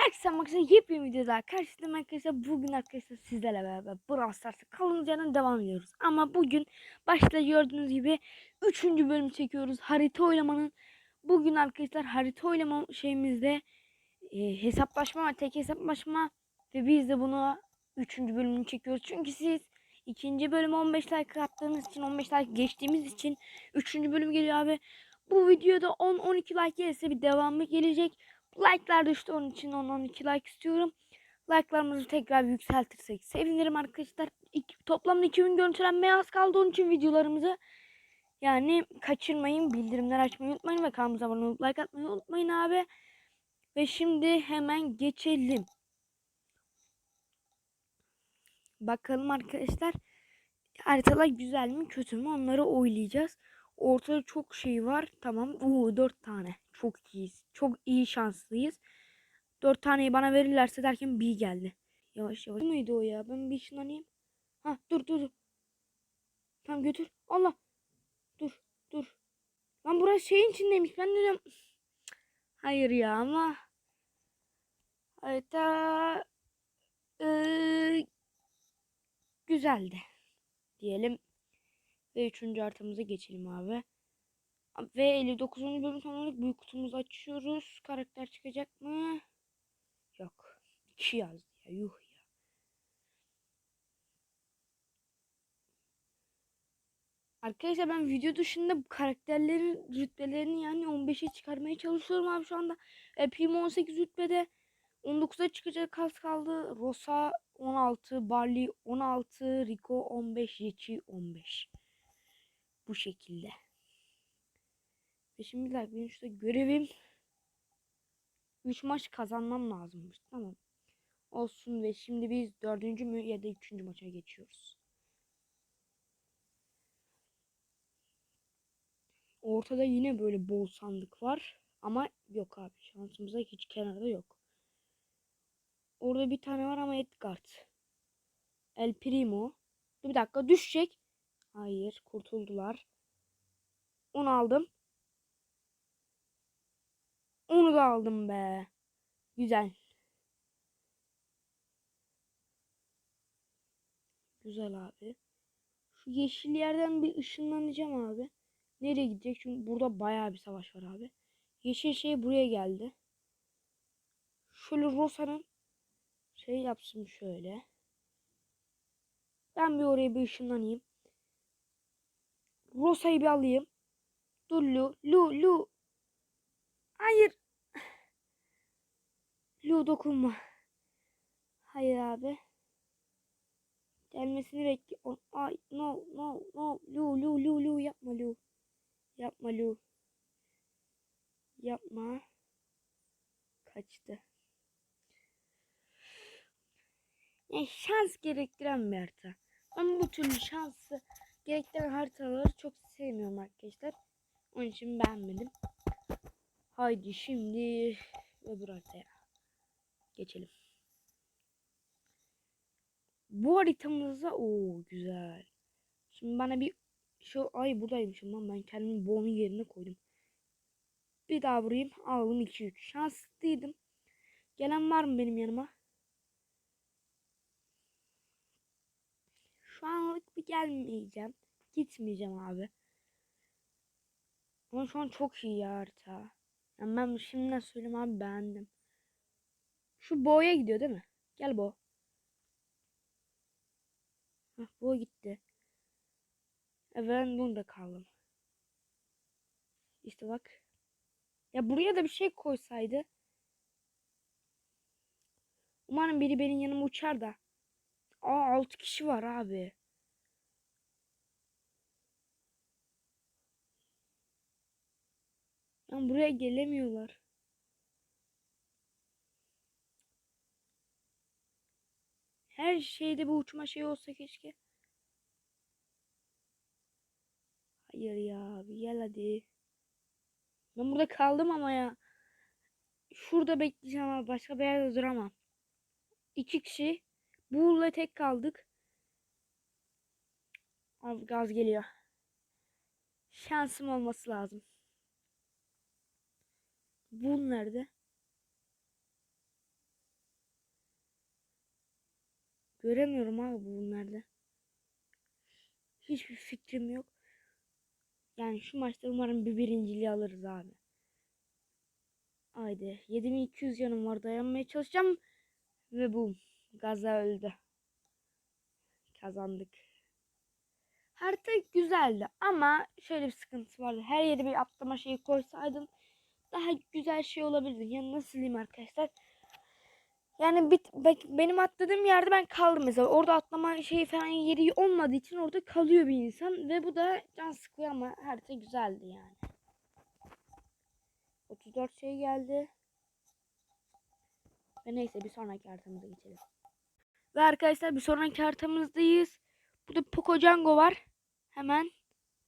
Herkese arkadaşlar yepyeni videoda karşınızda arkadaşlar bugün arkadaşlar sizlerle beraber Brawl Stars'a yerden devam ediyoruz. Ama bugün başta gördüğünüz gibi 3. bölüm çekiyoruz. Harita oylamanın bugün arkadaşlar harita oylama şeyimizde e, hesaplaşma var. Tek hesaplaşma ve biz de bunu 3. bölümünü çekiyoruz. Çünkü siz ikinci bölüm 15 like attığınız için 15 like geçtiğimiz için 3. bölüm geliyor abi. Bu videoda 10-12 like gelirse bir devamı gelecek. Like'lar düştü onun için 10-12 like istiyorum. Like'larımızı tekrar yükseltirsek sevinirim arkadaşlar. İki, toplamda 2000 görüntülenmeye az kaldı onun için videolarımızı yani kaçırmayın. Bildirimler açmayı unutmayın ve kanalımıza abone olup like atmayı unutmayın abi. Ve şimdi hemen geçelim. Bakalım arkadaşlar. Haritalar güzel mi kötü mü onları oylayacağız. Ortada çok şey var. Tamam. Oo 4 tane. Çok iyiyiz. Çok iyi şanslıyız. 4 taneyi bana verirlerse derken bir geldi. Yavaş yavaş. Mıydı o ya? Ben bir ışınlanayım. Ha dur dur dur. Tamam götür. Allah. Dur dur. Lan burası şeyin içindeymiş. Ben de diyorum. Hayır ya ama. Harita ee, güzeldi. Diyelim. Ve üçüncü haritamıza geçelim abi. Ve 59. bölüm tamamladık. Büyük kutumuzu açıyoruz. Karakter çıkacak mı? Yok. 2 yazdı ya. Yuh ya. Arkadaşlar ben video dışında bu karakterlerin rütbelerini yani 15'e çıkarmaya çalışıyorum abi şu anda. E, Primo 18 rütbede. 19'a çıkacak az kaldı. Rosa 16, Barley 16, Rico 15, Jackie 15. Bu şekilde. Ve şimdi like benim görevim 3 maç kazanmam lazımmış. Tamam. Olsun ve şimdi biz dördüncü mü ya da üçüncü maça geçiyoruz. Ortada yine böyle bol sandık var. Ama yok abi şansımıza hiç kenarda yok. Orada bir tane var ama Edgard. El Primo. Bir dakika düşecek. Hayır kurtuldular. Onu aldım. Onu da aldım be. Güzel. Güzel abi. Şu yeşil yerden bir ışınlanacağım abi. Nereye gidecek? Çünkü burada bayağı bir savaş var abi. Yeşil şey buraya geldi. Şöyle Rosa'nın şey yapsın şöyle. Ben bir oraya bir ışınlanayım. Rosa'yı bir alayım. Dur Lu. Lu. Lu. Hayır. Lu dokunma. Hayır abi. Gelmesini bekle. Ay no no no. Lu Lu Lu Lu yapma Lu. Yapma Lu. Yapma. Kaçtı. Yani şans gerektiren bir harita. Ama bu türlü şansı gerektiren haritaları çok sevmiyorum arkadaşlar. Onun için beğenmedim. Haydi şimdi öbür haritaya geçelim. Bu haritamızda o güzel. Şimdi bana bir şu ay buradaymışım lan ben kendimi bonun yerine koydum. Bir daha vurayım alalım 2-3. Şanslıydım. Gelen var mı benim yanıma? Şu anlık bir gelmeyeceğim. Gitmeyeceğim abi. Ama şu an çok iyi harita. Yani ben şimdiden söyleyeyim abi beğendim. Şu boğaya gidiyor değil mi? Gel bo. Hah bo gitti. E ben burada kaldım. İşte bak. Ya buraya da bir şey koysaydı. Umarım biri benim yanıma uçar da. Aa 6 kişi var abi. Yani buraya gelemiyorlar. Her şeyde bir uçma şey olsa keşke. Hayır ya abi gel hadi. Ben burada kaldım ama ya. Şurada bekleyeceğim abi. Başka bir yerde duramam. İki kişi. Buğul'la tek kaldık. Abi gaz geliyor. Şansım olması lazım. Buğul nerede? Göremiyorum abi bunlarda. Hiçbir fikrim yok. Yani şu maçta umarım bir birinciliği alırız abi. Haydi 7200 yanım var dayanmaya çalışacağım. Ve bu Gaza öldü. Kazandık. Harita güzeldi ama şöyle bir sıkıntısı vardı. Her yere bir atlama şeyi koysaydım daha güzel şey olabilirdi. Yani nasıl diyeyim arkadaşlar? Yani bit, benim atladığım yerde ben kaldım mesela. Orada atlama şeyi falan yeri olmadığı için orada kalıyor bir insan. Ve bu da can sıkıyor ama harita güzeldi yani. 34 şey geldi. Ve neyse bir sonraki haritamıza geçelim. Ve arkadaşlar bir sonraki haritamızdayız. Burada Poco Django var. Hemen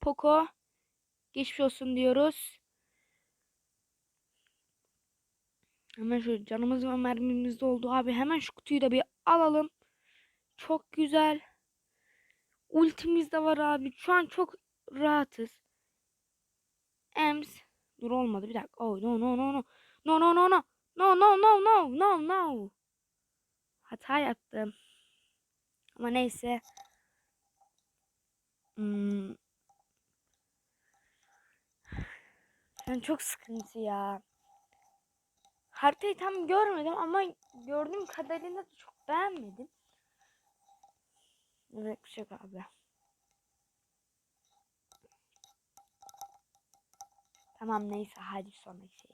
Poco geçmiş olsun diyoruz. Hemen şu canımız ve mermimiz doldu abi. Hemen şu kutuyu da bir alalım. Çok güzel. Ultimiz de var abi. Şu an çok rahatız. Ems. Dur olmadı bir dakika. Oh no no no no. No no no no. No no no no no no. Hata yaptım. Ama neyse. Hmm. Yani çok sıkıntı ya. Haritayı tam görmedim ama gördüğüm kadarıyla da çok beğenmedim. Evet bir şey abi. Tamam neyse hadi sonraki şey.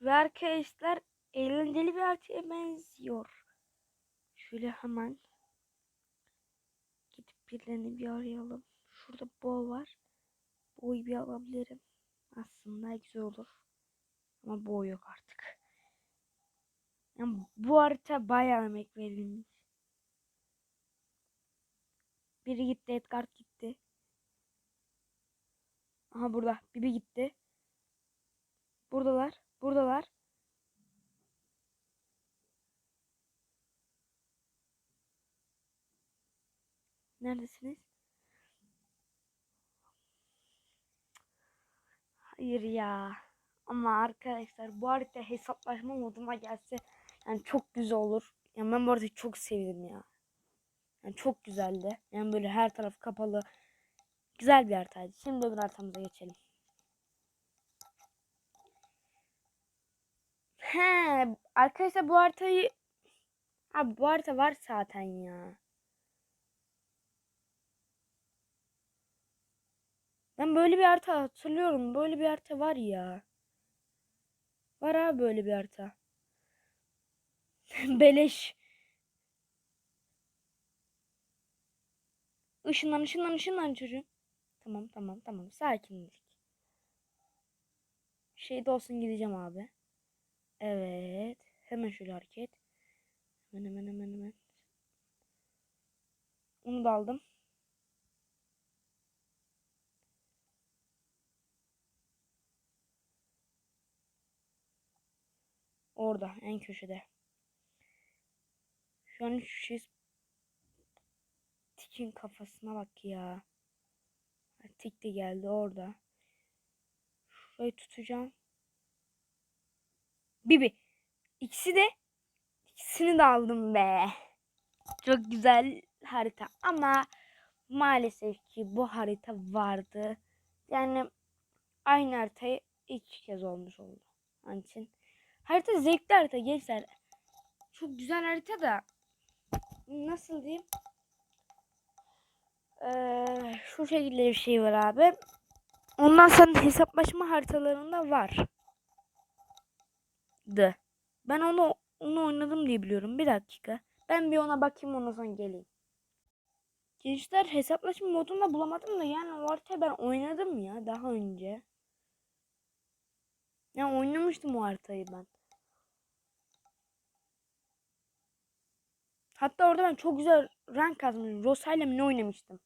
Ve arkadaşlar eğlenceli bir haritaya benziyor. Şöyle hemen gidip birilerini bir arayalım. Şurada boğ var. Boğ'u bir alabilirim. Aslında güzel olur. Ama boğ yok artık. Yani bu harita bayağı emek verilmiş. Biri gitti, Edgar gitti. Aha burada. Bibi gitti. Buradalar. Buradalar. Neredesiniz? Hayır ya. Ama arkadaşlar bu harita hesaplaşma moduna gelse yani çok güzel olur. Yani ben bu haritayı çok sevdim ya. Yani çok güzeldi. Yani böyle her taraf kapalı. Güzel bir haritaydı. Şimdi öbür haritamıza geçelim. He, arkadaşlar bu haritayı Abi bu harita var zaten ya. Ben böyle bir harita hatırlıyorum. Böyle bir harita var ya. Var abi böyle bir harita. Beleş. Işınlan ışınlan ışınlan çocuğum. Tamam tamam tamam sakinlik. Şeyde olsun gideceğim abi. Evet. Hemen şöyle hareket. Hemen hemen hemen hemen. Onu da aldım. Orada en köşede. Şu an üç şey Tik'in kafasına bak ya. Tik de geldi orada. Şurayı tutacağım. Bibi. İkisi de ikisini de aldım be. Çok güzel harita ama maalesef ki bu harita vardı. Yani aynı haritayı iki kez olmuş oldu. Onun için harita zevkli harita gençler. Çok güzel harita da nasıl diyeyim? Ee, şu şekilde bir şey var abi. Ondan sonra hesaplaşma haritalarında var. De. Ben onu onu oynadım diye biliyorum. Bir dakika. Ben bir ona bakayım ondan sonra geleyim. Gençler hesaplaşma modunda bulamadım da yani o haritayı ben oynadım ya daha önce. Yani oynamıştım o haritayı ben. Hatta orada ben çok güzel rank kazmıştım. Rosa ile mi ne oynamıştım.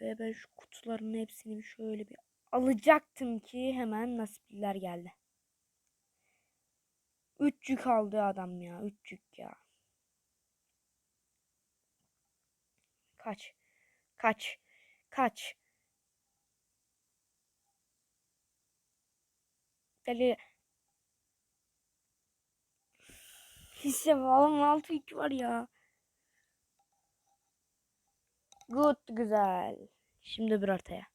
Ve ben şu kutuların hepsini şöyle bir alacaktım ki hemen nasipliler geldi. Üçcük aldı adam ya. Üçcük ya. Kaç. Kaç. Kaç. Deli. İşte oğlum 6 2 var ya. Good güzel. Şimdi bir ortaya.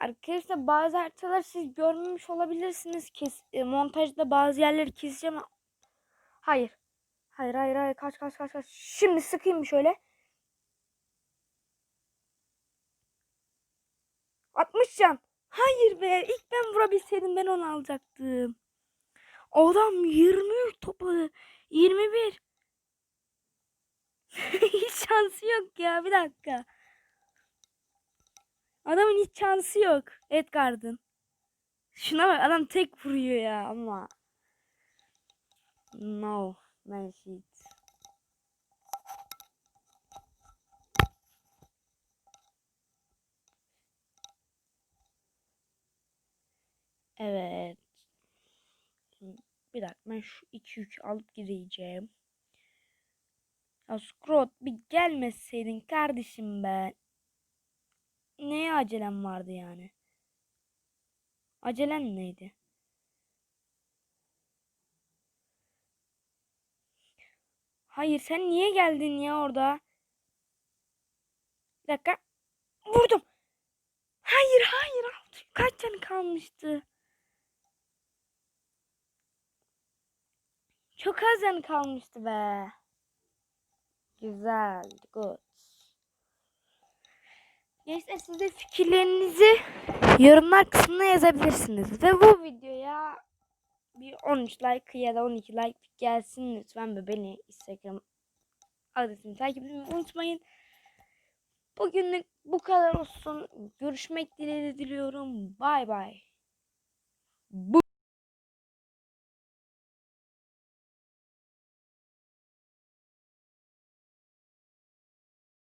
Arkadaşlar bazı haritalar siz görmemiş olabilirsiniz. Kes, e, montajda bazı yerleri keseceğim. Hayır. Hayır hayır hayır kaç kaç kaç kaç. Şimdi sıkayım şöyle. 60 can. Hayır be. İlk ben vurabilseydim ben onu alacaktım. Adam 23 topu. 21. hiç şansı yok ya. Bir dakika. Adamın hiç şansı yok. Edgard'ın. Şuna bak adam tek vuruyor ya ama. No. Man shit. Evet. Şimdi bir dakika ben şu 2 yükü alıp gideceğim. Ya Scrot bir gelmeseydin kardeşim be. Neye acelem vardı yani? Acelen neydi? Hayır sen niye geldin ya orada? Bir dakika. Vurdum. Hayır hayır. Kaç tane kalmıştı? Çok az canı kalmıştı be. Güzel. Good. Gençler siz de fikirlerinizi yorumlar kısmına yazabilirsiniz. Ve bu videoya bir 13 like ya da 12 like gelsin lütfen ve beni Instagram adresimi takip etmeyi unutmayın. Bugünlük bu kadar olsun. Görüşmek dileğiyle diliyorum. Bay bay. Bu